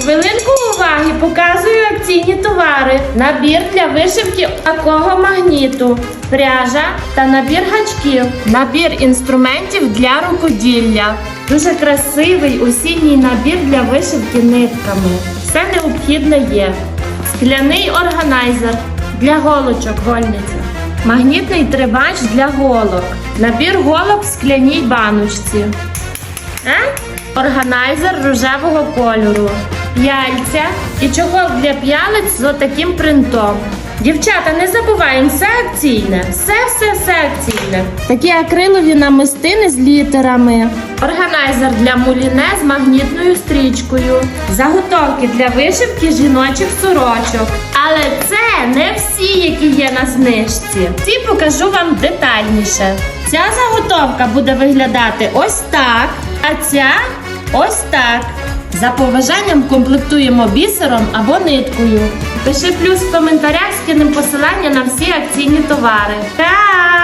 Хвилинку уваги показую акційні товари. Набір для вишивки такого магніту, пряжа та набір гачків. Набір інструментів для рукоділля. Дуже красивий осінній набір для вишивки нитками. Все необхідне є. Скляний органайзер для голочок гольниця. Магнітний тримач для голок. Набір голок в скляній баночці. Е? Органайзер рожевого кольору, яйця і чохол для п'ялиць з отаким принтом. Дівчата, не забуваємо, все акційне, все, все, все акційне. Такі акрилові намистини з літерами. Органайзер для муліне з магнітною стрічкою. Заготовки для вишивки жіночих сорочок. Але це не всі, які є на знижці. Ці покажу вам детальніше. Ця заготовка буде виглядати ось так, а ця ось так. За побажанням комплектуємо бісером або ниткою. Пиши плюс в коментарях, скинемо посилання на всі акційні товари. Та!